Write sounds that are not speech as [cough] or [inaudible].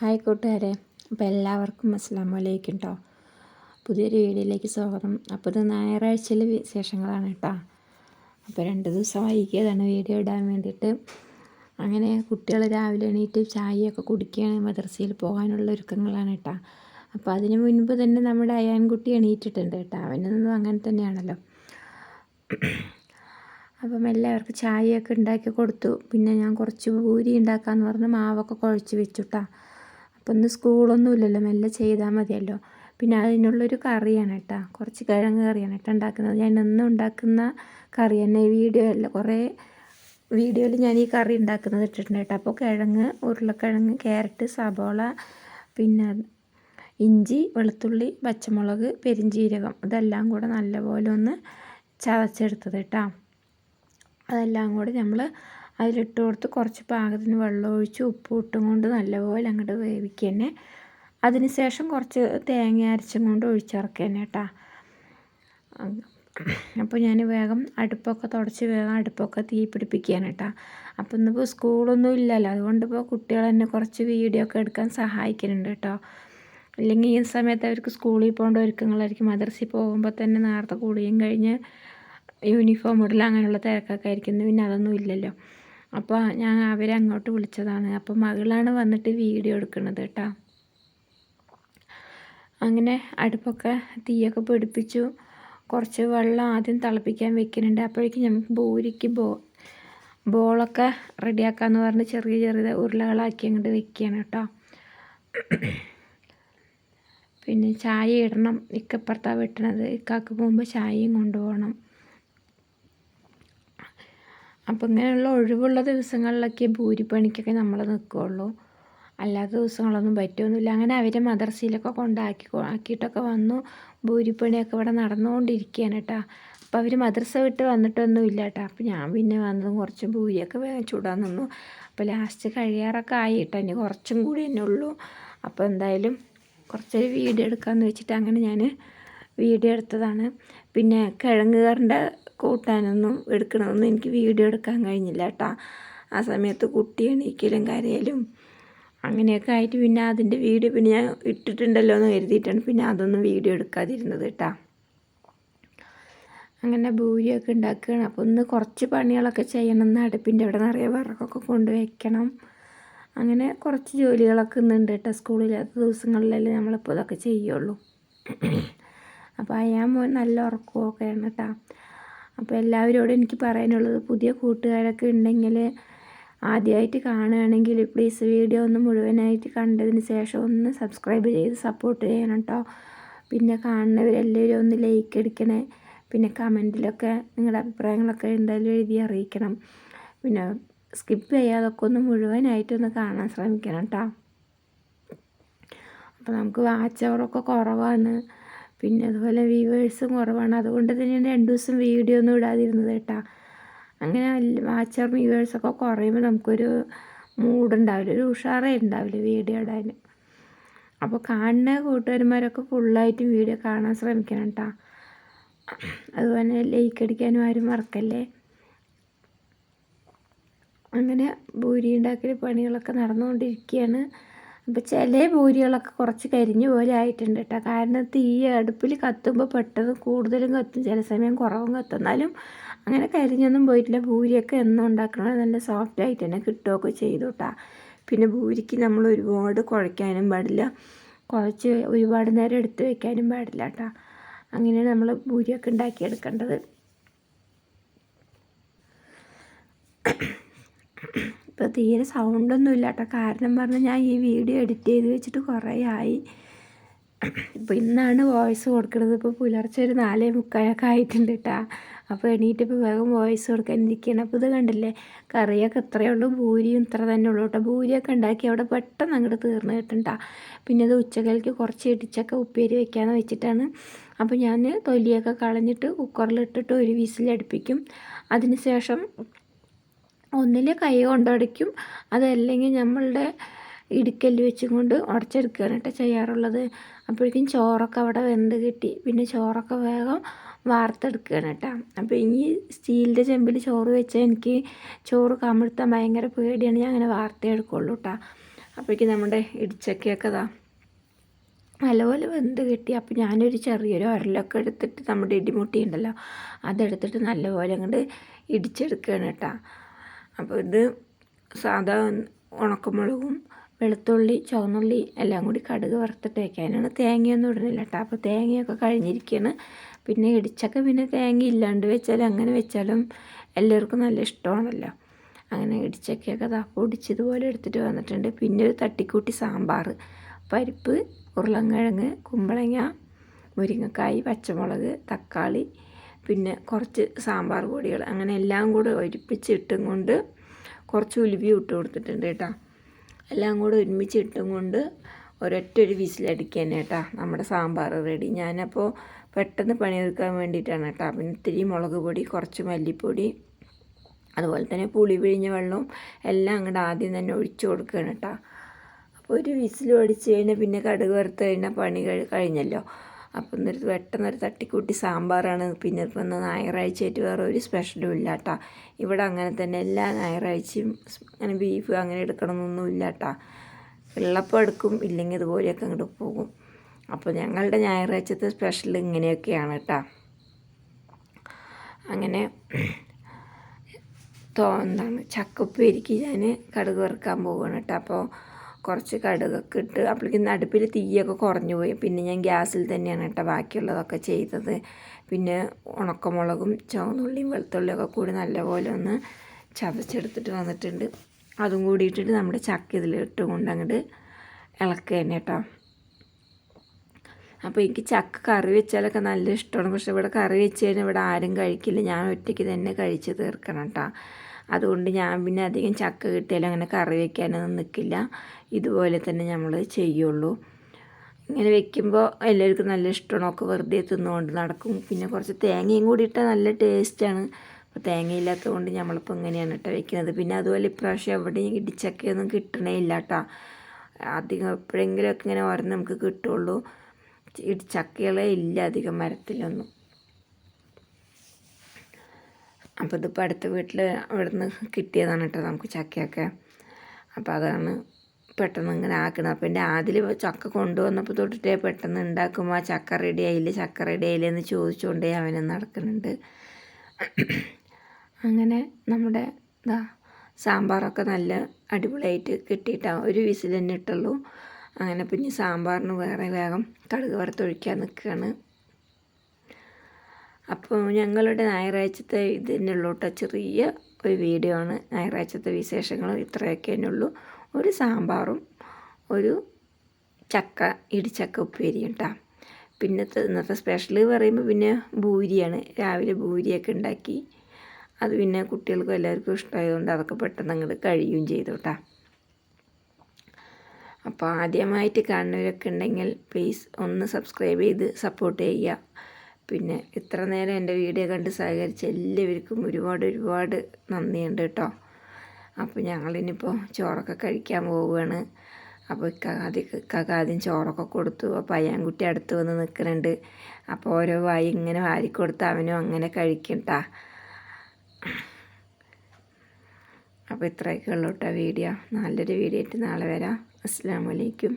Hi കൂട്ടുകാരെ. അപ്പോൾ എല്ലാവർക്കും അസ്സാം വലൈക്കും കേട്ടോ പുതിയൊരു വീഡിയോയിലേക്ക് സ്വാഗതം. അപ്പോൾ ഇത് ഞായറാഴ്ചയിലെ വിശേഷങ്ങളാണ് കേട്ടോ അപ്പോൾ രണ്ട് ദിവസം വൈകിയതാണ് വീഡിയോ ഇടാൻ വേണ്ടിയിട്ട്. അങ്ങനെ കുട്ടികൾ രാവിലെ എണീറ്റ് ചായയൊക്കെ കുടിക്കുകയാണ് മദ്രസയിൽ പോകാനുള്ള ഒരുക്കങ്ങളാണ് കേട്ടോ അപ്പോൾ അതിന് മുൻപ് തന്നെ നമ്മുടെ അയാൻകുട്ടി എണീറ്റിട്ടുണ്ട് കേട്ടോ അവനൊന്നും അങ്ങനെ തന്നെയാണല്ലോ. അപ്പം എല്ലാവർക്കും ചായയൊക്കെ ഉണ്ടാക്കി കൊടുത്തു. പിന്നെ ഞാൻ കുറച്ച് പൂരി ഉണ്ടാക്കാമെന്ന് പറഞ്ഞ് മാവൊക്കെ കുഴച്ച് വെച്ചു കേട്ടോ അപ്പോൾ ഇന്ന് സ്കൂളൊന്നും ഇല്ലല്ലോ മെല്ലെ ചെയ്താൽ മതിയല്ലോ. പിന്നെ അതിനുള്ളൊരു കറിയാണ് കേട്ടോ കുറച്ച് കിഴങ്ങ് കറിയാണ് കേട്ടോ ഉണ്ടാക്കുന്നത്. ഞാൻ എന്നും ഉണ്ടാക്കുന്ന കറി തന്നെ വീഡിയോ അല്ല കുറേ വീഡിയോയിൽ ഞാൻ ഈ കറി ഉണ്ടാക്കുന്നത് ഇട്ടിട്ടുണ്ട് കേട്ടോ. അപ്പോൾ കിഴങ്ങ് ഉരുളക്കിഴങ്ങ് ക്യാരറ്റ് സബോള പിന്നെ ഇഞ്ചി വെളുത്തുള്ളി പച്ചമുളക് പെരിഞ്ചീരകം ഇതെല്ലാം കൂടെ നല്ലപോലെ ഒന്ന് ചതച്ചെടുത്തത് കേട്ടോ. അതെല്ലാം കൂടി നമ്മൾ അതിലിട്ട് കൊടുത്ത് കുറച്ച് പാകത്തിന് വെള്ളം ഒഴിച്ച് ഉപ്പ് ഇട്ടും കൊണ്ട് നല്ലപോലെ അങ്ങോട്ട് വേവിക്കുക തന്നെ അതിന് ശേഷം കുറച്ച് തേങ്ങ അരച്ചും കൊണ്ട് ഒഴിച്ചിറക്കുക തന്നെ കേട്ടോ അപ്പോൾ ഞാൻ വേഗം അടുപ്പൊക്കെ തുടച്ച് വേഗം അടുപ്പൊക്കെ തീ പിടിപ്പിക്കുകയാണ് കേട്ടോ അപ്പോൾ ഇന്നിപ്പോൾ സ്കൂളൊന്നും ഇല്ലല്ലോ. അതുകൊണ്ട് ഇപ്പോൾ കുട്ടികൾ കുറച്ച് വീഡിയോ ഒക്കെ എടുക്കാൻ സഹായിക്കുന്നുണ്ട് കേട്ടോ അല്ലെങ്കിൽ ഈ സമയത്ത് അവർക്ക് സ്കൂളിൽ പോകേണ്ട ഒരുക്കങ്ങളായിരിക്കും. മദർസിൽ പോകുമ്പോൾ തന്നെ നേരത്തെ കൂടിയും കഴിഞ്ഞ് യൂണിഫോം ഇടൽ അങ്ങനെയുള്ള തിരക്കൊക്കെ ആയിരിക്കുന്നു പിന്നെ അതൊന്നും ഇല്ലല്ലോ. അപ്പോൾ ഞാൻ അവരെ അങ്ങോട്ട് വിളിച്ചതാണ്. അപ്പോൾ മകളാണ് വന്നിട്ട് വീഡിയോ എടുക്കുന്നത് കേട്ടോ. അങ്ങനെ അടുപ്പൊക്കെ തീയൊക്കെ പിടിപ്പിച്ചു. കുറച്ച് വെള്ളം ആദ്യം തിളപ്പിക്കാൻ വെക്കുന്നുണ്ട്. അപ്പോഴേക്കും നമുക്ക് ബോരിക്ക് ബോ ബോളൊക്കെ റെഡിയാക്കാമെന്ന് പറഞ്ഞ് ചെറിയ ചെറിയ ഉരുളകളാക്കി അങ്ങോട്ട് വെക്കുകയാണ് കേട്ടോ. പിന്നെ ചായ ഇടണം. ഇക്കപ്പുറത്താണ് വെട്ടണത്. ഇക്കാക്ക് പോകുമ്പോൾ ചായയും കൊണ്ടുപോകണം. അപ്പോൾ ഇങ്ങനെയുള്ള ഒഴിവുള്ള ദിവസങ്ങളിലൊക്കെ ഭൂരിപ്പണിക്കൊക്കെ നമ്മൾ നിൽക്കുകയുള്ളൂ അല്ലാത്ത ദിവസങ്ങളൊന്നും പറ്റുമൊന്നുമില്ല അങ്ങനെ അവരെ മദർസയിലൊക്കെ കൊണ്ടാക്കി ആക്കിയിട്ടൊക്കെ വന്നു. ഭൂരിപ്പണിയൊക്കെ ഇവിടെ നടന്നുകൊണ്ടിരിക്കുകയാണ് കേട്ടോ. അപ്പോൾ അവർ മദ്രസ വിട്ട് വന്നിട്ടൊന്നും ഇല്ല കേട്ടോ. അപ്പോൾ ഞാൻ പിന്നെ വന്നതും കുറച്ച് ഭൂരിയൊക്കെ ചൂടാൻ നിന്നു. അപ്പോൾ ലാസ്റ്റ് കഴിയാറൊക്കെ ആയി കേട്ടോ. ഇനി കുറച്ചും കൂടി തന്നെ ഉള്ളൂ. അപ്പോൾ എന്തായാലും കുറച്ചൊരു വീഡിയോ എടുക്കാമെന്ന് വെച്ചിട്ട് അങ്ങനെ ഞാൻ വീഡിയോ എടുത്തതാണ്. പിന്നെ കിഴങ്ങുകാരന്റെ കൂട്ടാനൊന്നും എടുക്കണമെന്നും എനിക്ക് വീഡിയോ എടുക്കാൻ കഴിഞ്ഞില്ല കേട്ടോ. ആ സമയത്ത് കുട്ടി എണീക്കലും കരയലും അങ്ങനെയൊക്കെ ആയിട്ട് പിന്നെ അതിന്റെ വീഡിയോ പിന്നെ ഞാൻ ഇട്ടിട്ടുണ്ടല്ലോ എന്ന് കരുതിയിട്ടാണ് പിന്നെ അതൊന്നും വീഡിയോ എടുക്കാതിരുന്നത് കേട്ടോ. അങ്ങനെ ഭൂരിയൊക്കെ ഉണ്ടാക്കുകയാണ്. അപ്പോൾ ഒന്ന് കുറച്ച് പണികളൊക്കെ ചെയ്യണം. എന്ന് അടുപ്പിന്റെ അവിടെ നിറയെ വിറകൊക്കെ കൊണ്ട് വയ്ക്കണം അങ്ങനെ കുറച്ച് ജോലികളൊക്കെ ഇന്നുണ്ട് കേട്ടോ. സ്കൂളില്ലാത്ത ദിവസങ്ങളിലല്ലേ നമ്മളിപ്പോൾ ഇതൊക്കെ ചെയ്യുള്ളൂ. [clears throat] അപ്പോൾ അയാൻ മോൻ നല്ല ഉറക്കമൊക്കെയാണ് കേട്ടോ. അപ്പോൾ എല്ലാവരോടും എനിക്ക് പറയാനുള്ളത് പുതിയ കൂട്ടുകാരൊക്കെ ഉണ്ടെങ്കിൽ ആദ്യമായിട്ട് കാണുകയാണെങ്കിൽ പ്ലീസ് വീഡിയോ ഒന്ന് മുഴുവനായിട്ട് കണ്ടതിന് ശേഷം ഒന്ന് സബ്സ്ക്രൈബ് ചെയ്ത് സപ്പോർട്ട് ചെയ്യണം കേട്ടോ. പിന്നെ കാണുന്നവരെല്ലാവരും ഒന്ന് ലൈക്ക് അടിക്കണേ. പിന്നെ കമന്റിലൊക്കെ നിങ്ങളുടെ അഭിപ്രായങ്ങളൊക്കെ എന്തായാലും എഴുതി അറിയിക്കണം. പിന്നെ സ്കിപ്പ് ചെയ്യാതൊക്കെ ഒന്ന് മുഴുവനായിട്ടൊന്ന് കാണാൻ ശ്രമിക്കണം കേട്ടോ. അപ്പോൾ നമുക്ക് വാച്ച് അവറൊക്കെ കുറവാണ്. പിന്നെ അതുപോലെ വ്യൂവേഴ്സും കുറവാണ്. അതുകൊണ്ട് തന്നെയാണ് രണ്ട് ദിവസം വീഡിയോ ഒന്നും ഇടാതിരുന്നത് കേട്ടാ. അങ്ങനെ വാച്ചർ വ്യൂവേഴ്സൊക്കെ കുറയുമ്പോൾ നമുക്കൊരു മൂഡുണ്ടാവില്ല ഒരു ഉഷാറേ ഉണ്ടാവില്ല വീഡിയോ ഇടാൻ. അപ്പോൾ കാണുന്ന കൂട്ടുകാരന്മാരൊക്കെ ഫുള്ളായിട്ടും വീഡിയോ കാണാൻ ശ്രമിക്കണം കേട്ടോ. അതുപോലെ ലൈക്ക് അടിക്കാനും ആരും മറക്കല്ലേ? അങ്ങനെ ഭൂരി ഉണ്ടാക്കൽ പണികളൊക്കെ നടന്നുകൊണ്ടിരിക്കുകയാണ് അപ്പോൾ ചില പൂരികളൊക്കെ കുറച്ച് കരിഞ്ഞു പോലെ ആയിട്ടുണ്ട് കേട്ടോ കാരണം തീ അടുപ്പിൽ കത്തുമ്പോൾ പെട്ടെന്ന് കൂടുതലും കത്തും ചില സമയം കുറവും കത്തും. എന്നാലും അങ്ങനെ കരിഞ്ഞൊന്നും പോയിട്ടില്ല. പൂരിയൊക്കെ എന്നും ഉണ്ടാക്കണത് നല്ല സോഫ്റ്റ് ആയിട്ട് തന്നെ കിട്ടുകയൊക്കെ ചെയ്തു കേട്ടോ പിന്നെ പൂരിക്ക് നമ്മൾ ഒരുപാട് കുഴയ്ക്കാനും പാടില്ല. കുഴച്ച് ഒരുപാട് നേരം എടുത്ത് വയ്ക്കാനും പാടില്ല കേട്ടോ അങ്ങനെയാണ് നമ്മൾ പൂരിയൊക്കെ ഉണ്ടാക്കിയെടുക്കേണ്ടത്. ഇപ്പോൾ തീരെ സൗണ്ടൊന്നും ഇല്ല കേട്ടോ കാരണം പറഞ്ഞാൽ ഞാൻ ഈ വീഡിയോ എഡിറ്റ് ചെയ്ത് വെച്ചിട്ട് കുറേ ആയി. ഇപ്പോൾ ഇന്നാണ് വോയിസ് കൊടുക്കുന്നത് ഇപ്പോൾ പുലർച്ചെ ഒരു നാലേ മുക്കാലൊക്കെ ആയിട്ടുണ്ട് കേട്ടോ അപ്പോൾ എണീറ്റിപ്പോൾ വേഗം വോയിസ് കൊടുക്കാൻ ഇരിക്കുകയാണ് അപ്പോൾ ഇത് കണ്ടില്ലേ? കറിയൊക്കെ ഇത്രയേ ഉള്ളൂ. ഭൂരിയും ഇത്ര തന്നെ ഉള്ളൂ കേട്ടോ ഭൂരിയൊക്കെ ഉണ്ടാക്കി അവിടെ പെട്ടെന്ന് അങ്ങോട്ട് തീർന്ന് കിട്ടണ്ട പിന്നെ അത് ഉച്ചകലേക്ക് കുറച്ച് ഇടിച്ചൊക്കെ ഉപ്പേരി വെക്കാമെന്ന് വെച്ചിട്ടാണ്. അപ്പോൾ ഞാൻ തൊലിയൊക്കെ കളഞ്ഞിട്ട് കുക്കറിലിട്ടിട്ട് ഒരു വിസിലടുപ്പിക്കും. അതിന് ശേഷം ഒന്നിൽ കൈ കൊണ്ട് ഉടയ്ക്കും അതല്ലെങ്കിൽ നമ്മളുടെ ഇടിക്കല്ല് വെച്ചും കൊണ്ട് ഉടച്ചെടുക്കുകയാണ് കേട്ടോ ചെയ്യാറുള്ളത്. അപ്പോഴേക്കും ചോറൊക്കെ അവിടെ വെന്ത് കിട്ടി. പിന്നെ ചോറൊക്കെ വേഗം വാർത്തെടുക്കുകയാണ് കേട്ടോ. അപ്പോൾ ഇനി സ്റ്റീലിന്റെ ചെമ്പിൽ ചോറ് വെച്ചാൽ എനിക്ക് ചോറ് കമിഴ്ത്താൻ ഭയങ്കര പേടിയാണ്. ഞാൻ അങ്ങനെ വാർത്തെടുക്കുള്ളൂ കേട്ടോ. അപ്പോഴേക്കും നമ്മുടെ ഇടിച്ചക്കയൊക്കെ ഇതാ നല്ലപോലെ വെന്ത് കിട്ടി. അപ്പോൾ ഞാനൊരു ചെറിയൊരു ഉരലൊക്കെ എടുത്തിട്ട് നമ്മുടെ ഇടിമുട്ടി ഉണ്ടല്ലോ അതെടുത്തിട്ട് നല്ലപോലെ അങ്ങോട്ട് ഇടിച്ചെടുക്കുകയാണ് കേട്ടോ. അപ്പോൾ ഇത് സാധാ ഉണക്കമുളകും വെളുത്തുള്ളി ചുവന്നുള്ളി എല്ലാം കൂടി കടുക് വറുത്തിട്ട് വയ്ക്കാനാണ് തേങ്ങയൊന്നും ഇടുന്നില്ല കേട്ടോ. അപ്പോൾ തേങ്ങയൊക്കെ കഴിഞ്ഞിരിക്കുകയാണ് പിന്നെ ഇടിച്ചൊക്കെ പിന്നെ തേങ്ങ ഇല്ലാണ്ട് വെച്ചാലും അങ്ങനെ വെച്ചാലും എല്ലാവർക്കും നല്ല ഇഷ്ടമാണല്ലോ. അങ്ങനെ ഇടിച്ചക്കയൊക്കെ അതാ പൊടിച്ചതുപോലെ എടുത്തിട്ട് വന്നിട്ടുണ്ട്. പിന്നെ ഒരു തട്ടിക്കൂട്ടി സാമ്പാർ പരിപ്പ് ഉരുളൻകിഴങ്ങ് കുമ്പളങ്ങ മുരിങ്ങക്കായ് പച്ചമുളക് തക്കാളി കുറച്ച് സാമ്പാർ പൊടികൾ അങ്ങനെ എല്ലാം കൂടെ ഒരുമിച്ചിട്ടും കൊണ്ട് കുറച്ച് ഉലുവി ഇട്ട് കൊടുത്തിട്ടുണ്ട് കേട്ടോ. എല്ലാം കൂടെ ഒരുമിച്ച് ഇട്ടും കൊണ്ട് ഒരൊറ്റ ഒരു വിസിലടിക്കാൻ കേട്ടോ. നമ്മുടെ സാമ്പാർ റെഡി. ഞാനപ്പോൾ പെട്ടെന്ന് പണിയെടുക്കാൻ വേണ്ടിയിട്ടാണ് കേട്ടോ. പിന്നെ ഇത്തിരി മുളക് പൊടി കുറച്ച് മല്ലിപ്പൊടി അതുപോലെ തന്നെ പുളി പിഴിഞ്ഞ വെള്ളവും എല്ലാം അങ്ങോട്ട് ആദ്യം തന്നെ ഒഴിച്ചു കൊടുക്കുകയാണ് കേട്ടോ. അപ്പോൾ ഒരു വിസിൽ അടിച്ച് കഴിഞ്ഞാൽ പിന്നെ കടുക് വറുത്ത് കഴിഞ്ഞാൽ പണി കഴിഞ്ഞല്ലോ. അപ്പം എന്നിട്ട് പെട്ടെന്നൊരു തട്ടിക്കൂട്ടി സാമ്പാറാണ്. പിന്നെ ഇപ്പം ഇന്ന് ഞായറാഴ്ചയായിട്ട് വേറെ ഒരു സ്പെഷ്യലും ഇല്ല ഇവിടെ അങ്ങനെ തന്നെ എല്ലാ ഞായറാഴ്ചയും അങ്ങനെ ബീഫ് അങ്ങനെ എടുക്കണമെന്നൊന്നും ഇല്ല കേട്ടോ ഉള്ളപ്പോൾ എടുക്കും ഇല്ലെങ്കിൽ ഇതുപോലെയൊക്കെ അങ്ങോട്ട് പോകും. അപ്പോൾ ഞങ്ങളുടെ ഞായറാഴ്ചത്തെ സ്പെഷ്യൽ ഇങ്ങനെയൊക്കെയാണ് കേട്ടോ അങ്ങനെ എന്താണ് ചക്കപ്പേരിക്ക് ഞാൻ കടുക് വറുക്കാൻ പോവുകയാണ് കേട്ടോ അപ്പോൾ കുറച്ച് കടുകൊക്കെ ഇട്ട് അപ്പോഴേക്കും അടുപ്പിൽ തീയൊക്കെ കുറഞ്ഞു പോയി. പിന്നെ ഞാൻ ഗ്യാസിൽ തന്നെയാണ് കേട്ടോ ബാക്കിയുള്ളതൊക്കെ ചെയ്തത്. പിന്നെ ഉണക്കമുളകും ചുവന്നുള്ളിയും വെളുത്തുള്ളിയൊക്കെ കൂടി നല്ലപോലെ ഒന്ന് ചതച്ചെടുത്തിട്ട് വന്നിട്ടുണ്ട്. അതും കൂടി ഇട്ടിട്ട് നമ്മുടെ ചക്ക ഇതിലിട്ട് കൊണ്ട് അങ്ങോട്ട് ഇളക്കുക തന്നെ കേട്ടോ. അപ്പോൾ എനിക്ക് ചക്ക കറി വെച്ചാലൊക്കെ നല്ല ഇഷ്ടമാണ്. പക്ഷേ ഇവിടെ കറി വെച്ച് കഴിഞ്ഞാൽ ഇവിടെ ആരും കഴിക്കില്ല. ഞാൻ ഒറ്റയ്ക്ക് തന്നെ കഴിച്ച് തീർക്കണം കേട്ടോ. അതുകൊണ്ട് ഞാൻ പിന്നെ അധികം ചക്ക കിട്ടിയാലും അങ്ങനെ കറി വയ്ക്കാനൊന്നും നിൽക്കില്ല ഇതുപോലെ തന്നെ നമ്മൾ ചെയ്യുള്ളൂ. ഇങ്ങനെ വെക്കുമ്പോൾ എല്ലാവർക്കും നല്ല ഇഷ്ടമാണ് ഒക്കെ വെറുതെ തിന്നുകൊണ്ട് നടക്കും. പിന്നെ കുറച്ച് തേങ്ങയും കൂടി ഇട്ടാൽ നല്ല ടേസ്റ്റാണ് അപ്പോൾ തേങ്ങയില്ലാത്തത് കൊണ്ട് നമ്മളിപ്പോൾ ഇങ്ങനെയാണ് കേട്ടോ വെക്കുന്നത്. പിന്നെ അതുപോലെ ഇപ്രാവശ്യം എവിടെയും ഇടിച്ചക്കയൊന്നും കിട്ടണേ ഇല്ല കേട്ടോ. അധികം എപ്പോഴെങ്കിലുമൊക്കെ ഇങ്ങനെ ഓരോ നമുക്ക് കിട്ടുള്ളൂ. ഇടിച്ചക്കകളെ ഇല്ല അധികം മരത്തിലൊന്നും. അപ്പോൾ ഇതിപ്പോൾ അടുത്ത വീട്ടിൽ അവിടെ നിന്ന് കിട്ടിയതാണ് കേട്ടോ നമുക്ക് ചക്കയൊക്കെ. അപ്പോൾ അതാണ് പെട്ടെന്ന് ഇങ്ങനെ ആക്കുന്നത് അപ്പോൾ എന്റെ ആദ്യം ചക്ക കൊണ്ടുവന്നപ്പോൾ തൊട്ടിട്ടേ പെട്ടെന്ന് ഉണ്ടാക്കുമ്പോൾ ആ ചക്ക റെഡി ആയില്ലേ ചക്ക റെഡി ആയില്ലേ എന്ന് ചോദിച്ചുകൊണ്ടേ അവന് നടക്കുന്നുണ്ട്. അങ്ങനെ നമ്മുടെ ഇതാ സാമ്പാറൊക്കെ നല്ല അടിപൊളിയായിട്ട് കിട്ടിയിട്ടാണ് ഒരു വിസിൽ തന്നെ ഇട്ടുള്ളൂ. അങ്ങനെ പിന്നെ സാമ്പാറിന് വേറെ വേഗം കടുക് വറുത്തൊഴിക്കാൻ നിൽക്കുകയാണ്. അപ്പോൾ ഞങ്ങളുടെ ഞായറാഴ്ചത്തെ ഇതിനുള്ളൂ കേട്ടോ. ചെറിയ ഒരു വീഡിയോ ആണ്. ഞായറാഴ്ചത്തെ വിശേഷങ്ങൾ ഇത്രയൊക്കെ ഉള്ളൂ. ഒരു സാമ്പാറും ഒരു ചക്ക ഇടിച്ചക്ക ഉപ്പേരി കേട്ടോ. പിന്നത്തെ ഇന്നത്തെ സ്പെഷ്യൽ പറയുമ്പോൾ പിന്നെ ഭൂരിയാണ്. രാവിലെ ഭൂരിയൊക്കെ ഉണ്ടാക്കി. അത് പിന്നെ കുട്ടികൾക്കും എല്ലാവർക്കും ഇഷ്ടമായതുകൊണ്ട് അതൊക്കെ പെട്ടെന്ന് അങ്ങോട്ട് കഴിയുകയും ചെയ്തു കേട്ടോ. അപ്പോൾ ആദ്യമായിട്ട് കാണുന്നവരൊക്കെ ഉണ്ടെങ്കിൽ പ്ലീസ് ഒന്ന് സബ്സ്ക്രൈബ് ചെയ്ത് സപ്പോർട്ട് ചെയ്യുക. പിന്നെ ഇത്ര നേരം എന്റെ വീഡിയോ കണ്ട് സഹകരിച്ച എല്ലാവർക്കും ഒരുപാട് ഒരുപാട് നന്ദിയുണ്ട് കേട്ടോ. അപ്പോൾ ഞങ്ങളിനിപ്പോൾ ചോറൊക്കെ കഴിക്കാൻ പോവുകയാണ്. അപ്പോൾ ഇക്കാദ്യം ഇക്കാക്ക് ചോറൊക്കെ കൊടുത്തു. അപ്പോൾ അയ്യാൻകുട്ടി അടുത്ത് വന്ന് നിൽക്കുന്നുണ്ട്. അപ്പോൾ ഓരോ വായി ഇങ്ങനെ വാരിക്കൊടുത്ത് അവനും അങ്ങനെ കഴിക്കട്ടാ അപ്പോൾ ഇത്രയൊക്കെ ഉള്ളൂ കേട്ടോ വീഡിയോ. നല്ലൊരു വീഡിയോ ആയിട്ട് നാളെ വരാം. അസ്സാം വലൈക്കും